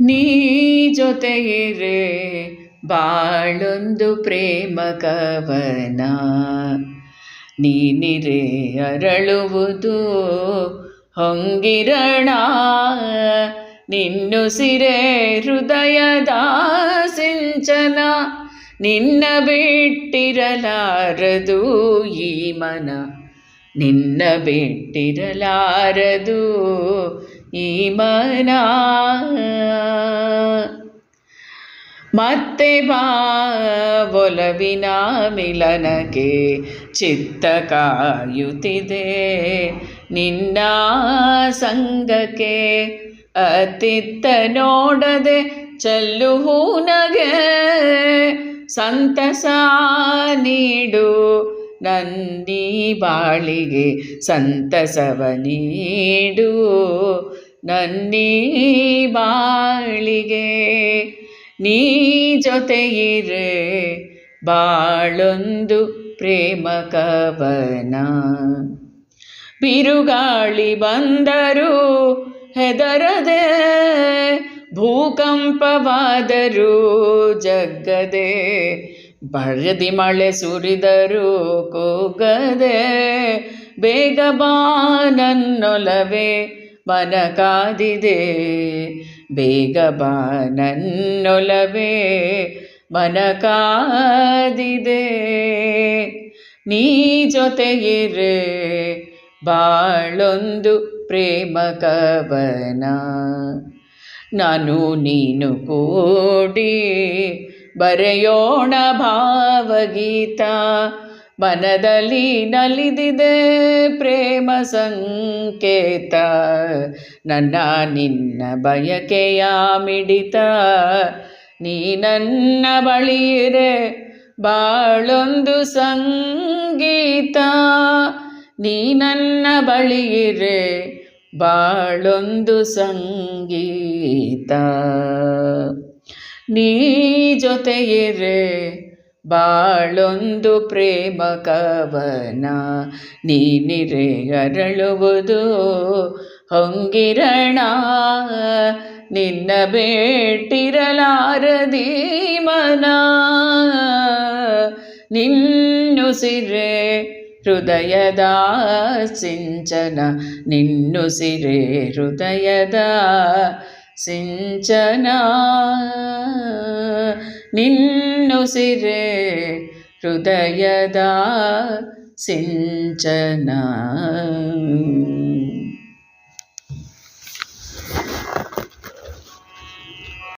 ನೀ ಜೊತೆಯಿರೆ ಬಾಳೊಂದು ಪ್ರೇಮ ಕವನ. ನೀನಿರೆ ಅರಳುವುದು ಹೊಂಗಿರಣ. ನಿನ್ನುಸಿರೆ ಹೃದಯದ ಸಿಂಚನ ನಿನ್ನ ಬಿಟ್ಟಿರಲಾರದು ಈ ಮನ. ನಿನ್ನ ಬಿಟ್ಟಿರಲಾರದು ಈ ಮನ ಮತ್ತೆ ಬಾ ಒಲವಿನ ಮಿಲನಕ್ಕೆ ಚಿತ್ತ ಕಾಯುತ್ತಿದೆ. ನಿನ್ನ ಸಂಗಕ್ಕೆ ಅತಿತ್ತ ನೋಡದೆ ಹೂನಗೆ ಸಂತಸ ನೀಡು ನನ್ನೀ ಬಾಳಿಗೆ ಸಂತಸವ ನೀಡು. ನನ್ನೀ ಬಾಳಿಗೆ ನೀ ಜೊತೆಯಿರೆ ಬಾಳೊಂದು ಪ್ರೇಮ ಕವನ. ಬಿರುಗಾಳಿ ಬಂದರು ಹೆದರದೆ, ಭೂಕಂಪವಾದರೂ ಜಗ್ಗದೆ, ಬರದಿ ಮಳೆ ಸುರಿದರು ಕೂಗದೆ, ಬೇಗ ಬಾ ನನ್ನೊಲವೇ ಮನ ಕಾದಿದೆ ಬೇಗ ಬಾ, ನನ್ನೊಲವೇ ಮನ ಕಾದಿದೆ ನೀ ಜೊತೆಗಿರು ಬಾಳೊಂದು ಪ್ರೇಮ ಕವನ. ನಾನು ನೀನು ಕೂಡಿ ಬರೆಯೋಣ ಭಾವಗೀತ. ಮನದಲ್ಲಿ ನಲಿದಿದೆ ಪ್ರೇಮ ಸಂಕೇತ. ನನ್ನ ನಿನ್ನ ಬಯಕೆಯ ಮಿಡಿತ. ನೀ ನನ್ನ ಬಳಿಯಿರೆ ಬಾಳೊಂದು ಸಂಗೀತ. ನೀ ನನ್ನ ಬಳಿಯಿರೆ ಬಾಳೊಂದು ಸಂಗೀತ. ನೀ ಜೊತೆಯಿರೆ ಬಾಳೊಂದು ಪ್ರೇಮ ಕವನ ನೀನಿರೆ ಅರಳುವುದು. ಹೊಂಗಿರಣ, ನಿನ್ನ ಬೇಟಿರಲಾರದಿ ಮನ. ನಿನ್ನುಸಿರೆ ಹೃದಯದ ಸಿಂಚನ ನಿನ್ನುಸಿರೆ ಹೃದಯದ ಸಿಂಚನ. ನಿನ್ನುಸಿರೆ ಹೃದಯದ ಸಿಂಚನ